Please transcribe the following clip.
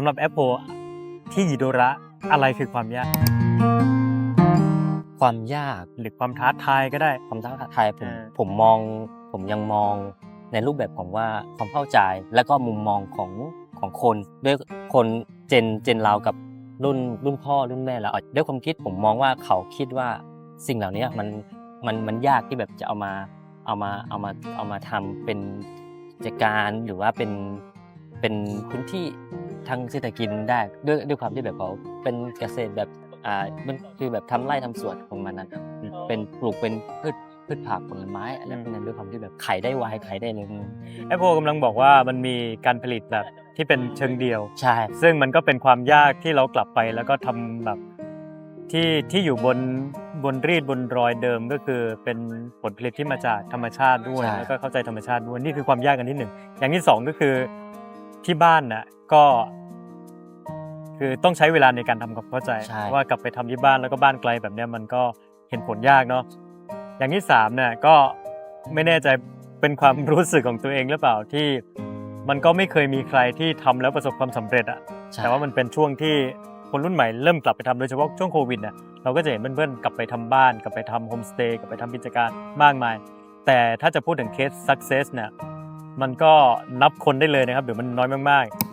สำหรับแอปโปที่ยิโดระอะไรคือความยาก ความยากหรือความท้าทายก็ได้ ความท้าทายผมเออผมมองผมยังมองในรูปแบบของว่าความเข้าใจแล้วก็มุมมองของของคนด้วยคนเจนเจนเรากับรุ่นรุ่นพ่อรุ่นแม่เราด้วยความคิดผมมองว่าเขาคิดว่าสิ่งเหล่านี้มันมันมันยากที่แบบจะเอามาเอามาเอามาเอามาทำเป็นกิจการหรือว่าเป็นเป็นพื้นที่ ทางเศรษฐกิจได้ด้วยด้วยความที่แบบเขาเป็นเกษตรแบบอ่ามันคือแบบทำไร่ทำสวนของมันนะครับเป็นปลูกเป็นพืชพืชผักผลไม้อะไรพวกนั้นด้วยความที่แบบขายได้ไวขายได้เร็วแอปโปกำลังบอกว่ามันมีการผลิตแบบที่เป็นเชิงเดียวใช่ซึ่งมันก็เป็นความยากที่เรากลับไปแล้วก็ทำแบบที่ที่อยู่บนบนรีดบนรอยเดิมก็คือเป็นผลผลิตที่มาจากธรรมชาติด้วยแล้วก็เข้าใจธรรมชาติด้วยนี่คือความยากอันที่หนึ่งอย่างที่สองก็คือที่บ้านน่ะก็ คือต้องใช้เวลาในการทำความเข้าใจ ใช่ ว่ากลับไปทำที่บ้านแล้วก็บ้านไกลแบบเนี้ยมันก็เห็นผลยากเนาะอย่างที่สามเนี่ยก็ไม่แน่ใจเป็นความรู้สึกของตัวเองหรือเปล่าที่มันก็ไม่เคยมีใครที่ทำแล้วประสบความสำเร็จอะใช่แต่ว่ามันเป็นช่วงที่คนรุ่นใหม่เริ่มกลับไปทำโดยเฉพาะช่วงโควิดเนี่ยเราก็จะเห็นเพื่อนๆกลับไปทำบ้าน กลับไปทำโฮมสเตย์กลับไปทำกิจการมากมาย แต่ถ้าจะพูดถึงเคส success เนี่ยมันก็นับคนได้เลยนะครับหรือมันน้อยมากๆ